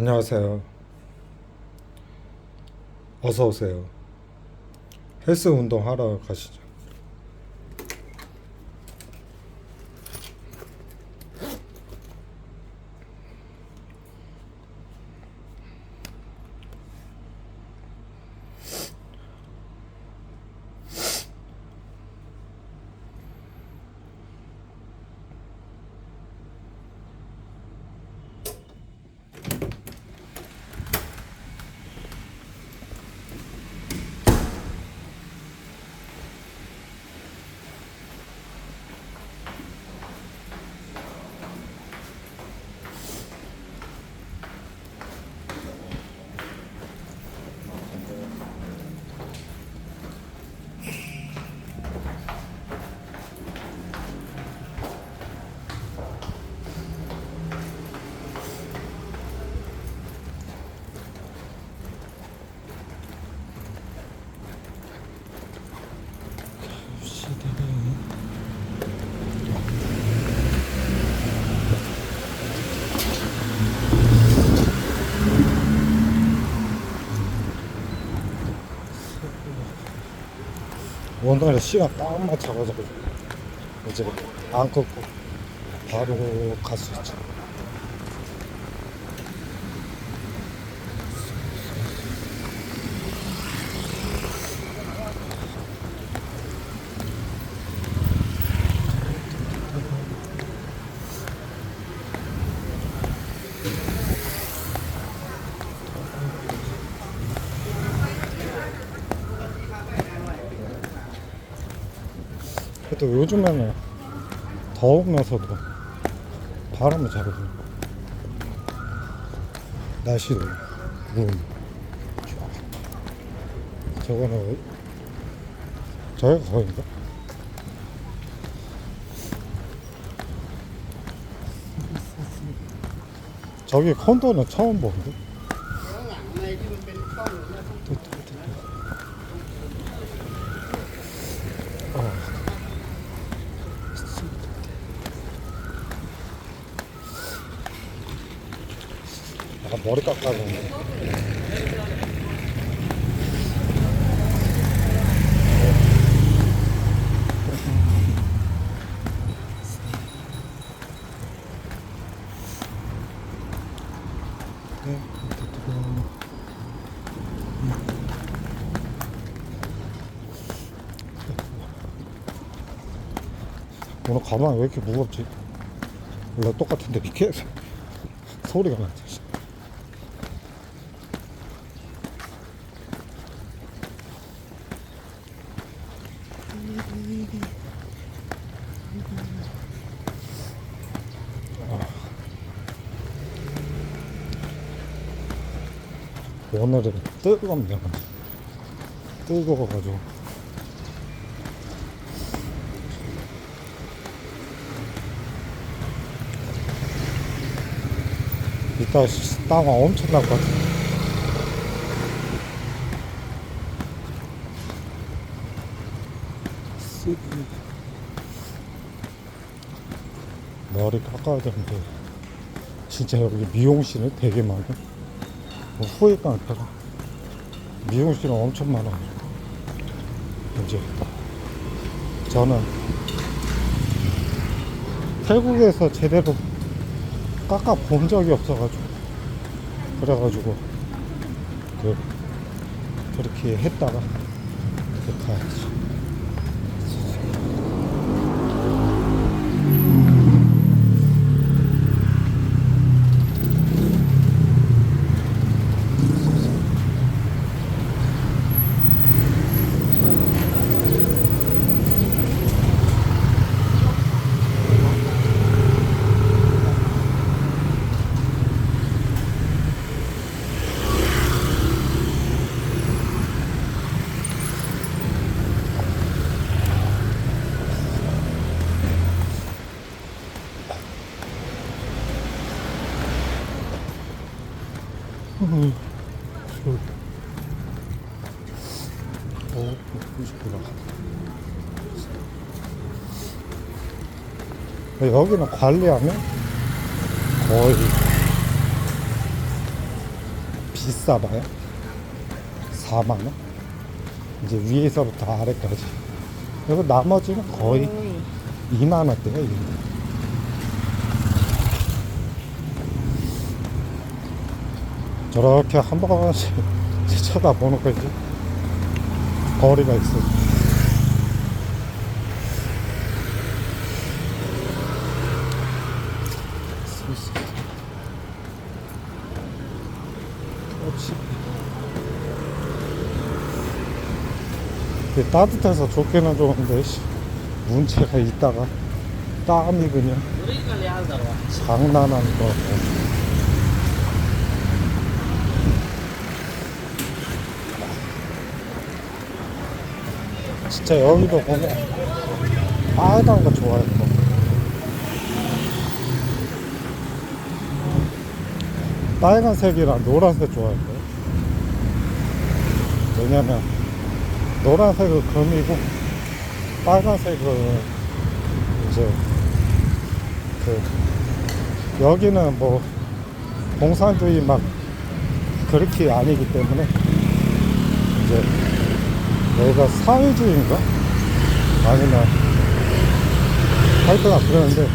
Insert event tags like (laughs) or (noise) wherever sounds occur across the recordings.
안녕하세요. 어서 오세요. 헬스 운동 하러 가시죠. 오늘은 시간 딱 맞춰가지고 이제 안 걷고 바로 갈 수 있죠. 그래도 요즘에는 더우면서도 바람이 잘 불고 날씨도 구름 저거는 저희가 거인가? 저기 콘도는 처음 보는데? 머리. 네, 오늘 가방이 왜 이렇게 무겁지? 원래 똑같은데 이렇게 (laughs) 소리가 나지. 오늘은 뜨겁네요. 뜨거워가지고. 이따 땀아 엄청 날 것 같아. 머리 깎아야 되는데 진짜 여기 미용실은 되게 많아. 뭐 후회가 안 타고 미용실은 엄청 많아. 이제 저는 태국에서 제대로 깎아 본 적이 없어가지고 그래가지고 그 그렇게 했다가 이렇게 가야지. 술. 어, 90도다. 여기는 관리하면 거의 비싸봐요. 4만 원. 이제 위에서부터 아래까지. 그리고 나머지는 거의 2만 원대요. 2만 원. 저렇게 한 번씩 쳐다보는 거지. 거리가 있어. 따뜻해서 좋기는 좋은데 씨, 문제가 있다가 땀이 그냥 장난 아닌 것 같아. 진짜 여기도 보면 빨간 거 좋아할 거. 빨간색이랑 노란색 좋아할 거예요. 왜냐면 노란색은 금이고 빨간색은 이제 그 여기는 뭐 공산주의 막 그렇게 아니기 때문에 이제 여기가 사회주의인가? 아니면 하여튼가 그러는데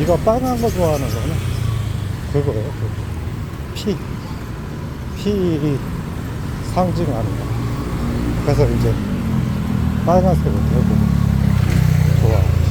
이거 빨간 거 좋아하는 거는 그거예요. 그 피. 피 상징하는 거. 그래서 이제 빨간색을 대고 좋아하지.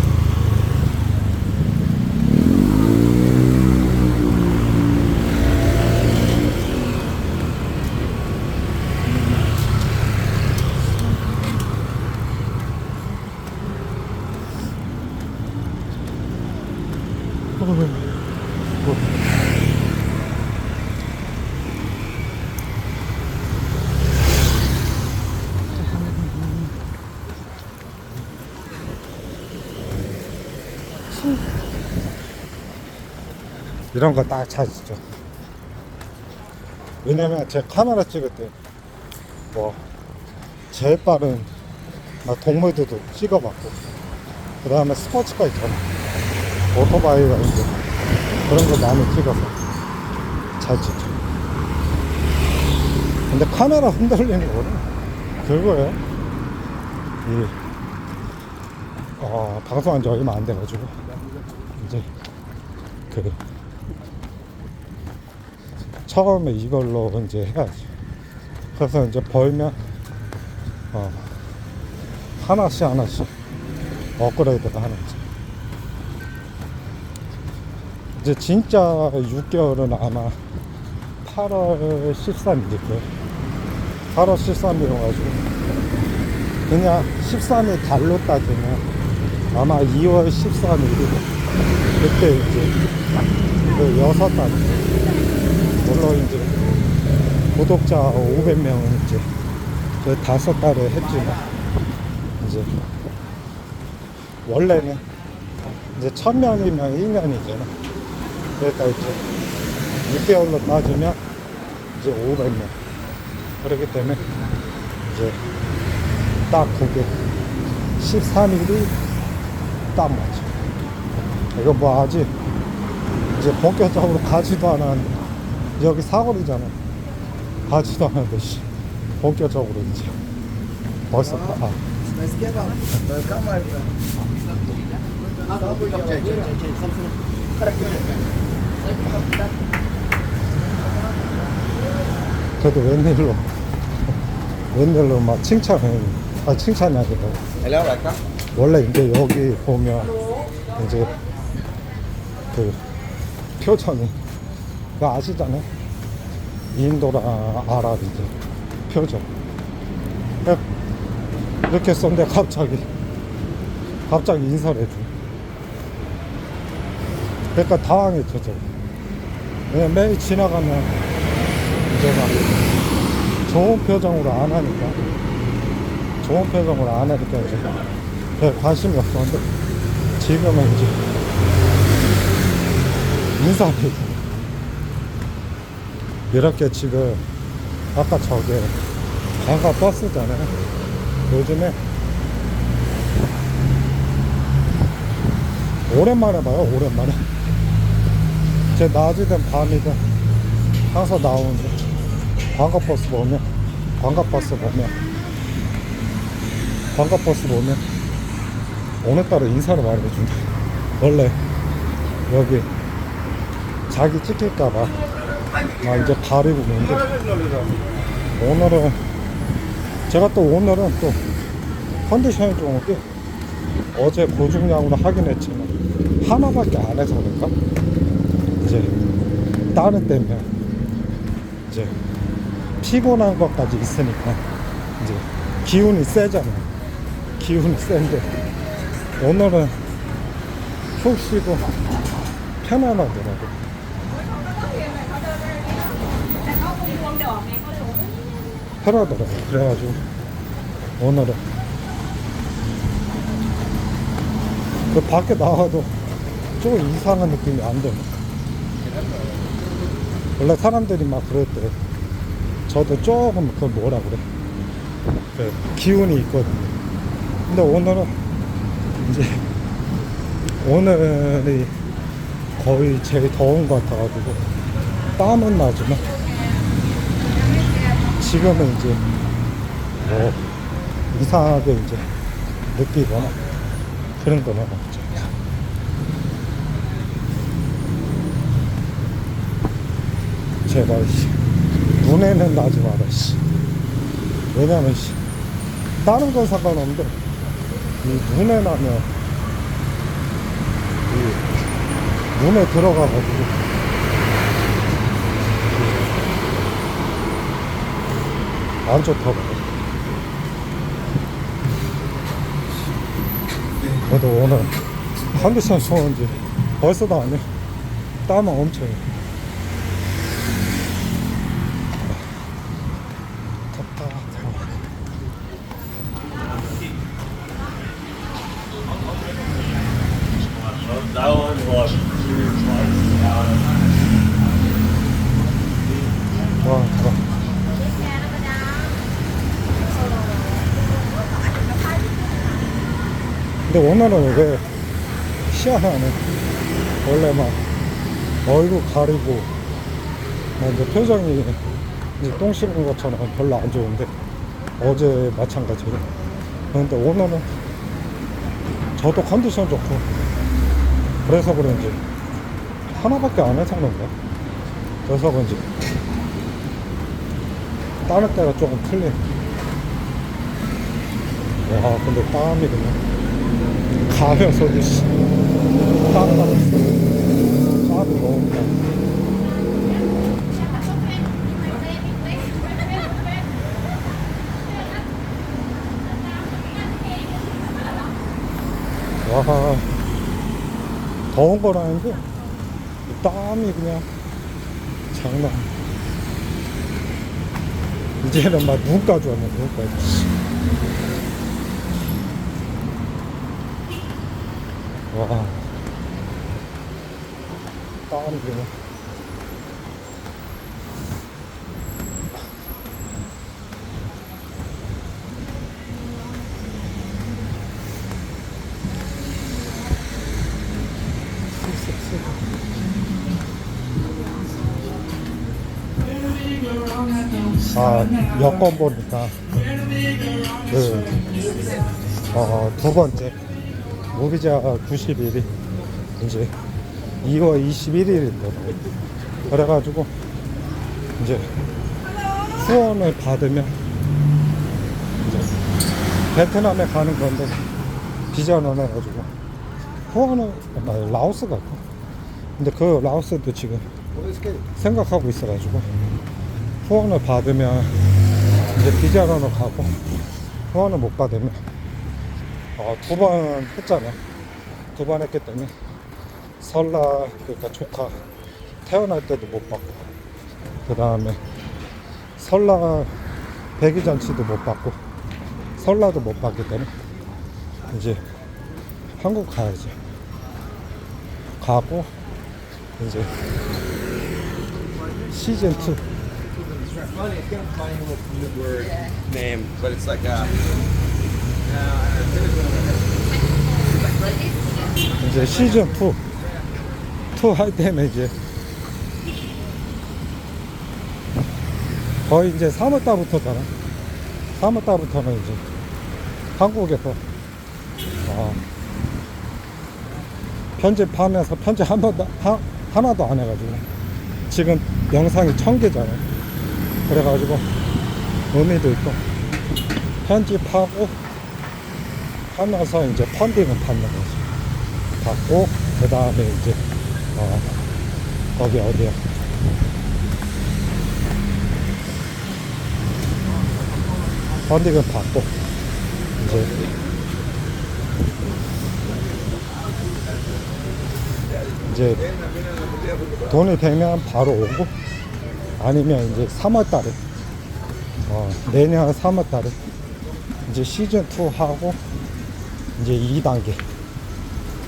이런 거 딱 찾으죠. 왜냐면 제 카메라 찍을 때, 뭐, 제일 빠른 막 동물들도 찍어봤고, 그 다음에 스포츠카 있잖아. 오토바이가 이제 그런 거 많이 찍어서 잘 찍죠. 근데 카메라 흔들리는 거는 그거예요. 이, 어, 방송한 지 얼마 안 돼가지고, 이제, 그, 처음에 이걸로 이제 해야지. 그래서 이제 벌면, 어, 하나씩 하나씩 업그레이드가 하는 거지. 이제 진짜 6개월은 아마 8월 13일일 거예요. 8월 13일이어가지고. 그냥 13일 달로 따지면 아마 2월 13일이고, 그때 이제 그 여섯 달. 물론 이제 구독자 500명은 이제 그 다섯 달에 했지만 이제 원래는 이제 1000명이면 1년이잖아. 그러니까 이제 6개월로 따지면 이제 500명. 그렇기 때문에 이제 딱 그게 13일이 딱 맞죠. 이거 뭐 아직 이제 본격적으로 가지도 않았는데 여기 사거리잖아. 가지도 않았는데 씨. 본격적으로 이제 벌써 아, Mas 그래도 웬일로 웬일로 막 칭찬해 아 칭찬이 아니라. 원래 이제 여기 보면 이제 그 표정이 그거 아시잖아요 인도랑 아랍 이제 표정. 이렇게 썼는데 갑자기 갑자기 인사를 해줘 그러니까 당황했죠. 저 왜냐면 매일 지나가면 이제 막 좋은 표정으로 안 하니까 좋은 표정으로 안 하니까 이제 별 관심이 없었는데 지금은 이제 인사를 이렇게 지금 아까 저게 관광 버스잖아요. 요즘에 오랜만에 봐요 오랜만에 제 낮이든 밤이든 항상 나오는데 관광버스 보면 관광버스 보면 관광버스 보면 오늘따라 인사를 많이 해준다. 원래 여기 자기 찍힐까봐. 나 이제 가리고 있는데? 오늘은 제가 또 오늘은 또 컨디션이 좀 어제 고중량으로 하긴 했지만 하나밖에 안 해서 그런가 이제 다른 때문에 이제 피곤한 것까지 있으니까 이제 기운이 세잖아 기운이 센데 오늘은 푹 쉬고 편안하더라고 편하더라고 그래가지고 오늘은 그 밖에 나와도 조금 이상한 느낌이 안 들어 원래 사람들이 막 그랬대 저도 조금 그 뭐라 그래? 그 기운이 있거든요. 근데 오늘은 이제 오늘이 거의 제일 더운 것 같아가지고 땀은 나지만 지금은 이제 뭐 이상하게 이제 느끼거나 그런 거는 없죠. 제발 씨, 눈에는 나지 마라 씨. 왜냐면 씨, 다른 건 상관없는데 이 눈에 나면 이 눈에 들어가가지고 안 좋다고. 그래도 오늘 컨디션 좋은지 벌써도 아니야. 땀은 엄청. 덥다. 더워. That one was 와, 더워. 근데 오늘은 왜 희한하네. 원래 막 얼굴 가리고 막 이제 표정이 이제 똥 씹은 것처럼 별로 안 좋은데 어제 마찬가지로. 그런데 오늘은 저도 컨디션 좋고 그래서 그런지 하나밖에 안 해서 그런가? 그래서 그런지 다른 때가 조금 틀린. 와, 근데 땀이 그냥 가면서도 씨. 땀 나겠어. 땀이 너무 나. 와, 더운 건 아닌데, 땀이 그냥 장난. 이제는 막 눈까지 왔네, 눈까지. 와. 땀이 그냥. 아, 여권 보니까, 그, 어, 두 번째, 무비자 91이 이제 2월 21일이거든요. 그래가지고, 이제 후원을 받으면, 이제 베트남에 가는 건데, 비자는 해가지고, 후원을, 아, 라오스 갈까? 근데 그 라오스도 지금 생각하고 있어가지고, 후원을 받으면 이제 비자로는 가고 후원을 못 받으면 어, 두번 했잖아. 두번 했기 때문에. 설날 그러니까 조카. 태어날 때도 못 받고. 그 다음에 설날 배기잔치도 못 받고. 설날도 못 받기 때문에. 이제 한국 가야지. 가고 이제 시즌 2 Funny, it's kind of funny with the word name, but it's like uh 이제 시즌 2, 2할 때는 이제 거의 이제 3월 달부터잖아. 3월 달부터는 이제 한국에서 어, 편집하면서 편집 한 번도 하, 하나도 안 해가지고 지금 영상이 천 개잖아요. 그래가지고 의미도 있고 편집하고 하면서 이제 펀딩을 받는 거지. 받고 그 다음에 이제 어, 거기 어디야? 펀딩을 받고 이제 이제 돈이 되면 바로 오고 아니면 이제 3월 달에 어, 내년 3월 달에 이제 시즌 2 하고 이제 2단계.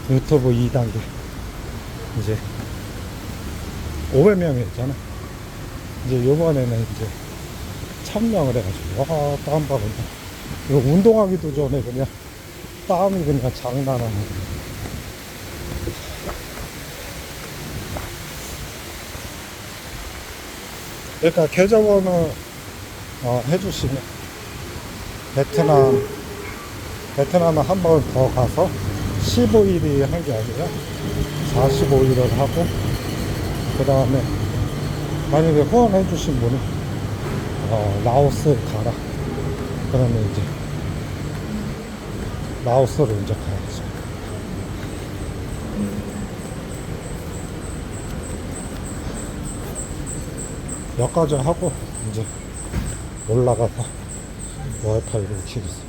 유튜브 2단계. 이제 500명이었잖아. 이제 요번에는 이제 1000명을 해가지고 와땀 받은다. 이거 운동하기도 전에 그냥 땀이 그냥 장난 아니고 그러니까 계좌번호 어, 해주시면. 베트남 베트남에 한번 더 가서 15일이 한 게 아니라 45일을 하고 그 다음에 만약에 후원해 주신 분이 어, 라오스 가라. 그러면 이제 라오스로 이제 가야죠. 여기까지 하고 이제 올라가서 와이파이를 키겠습니다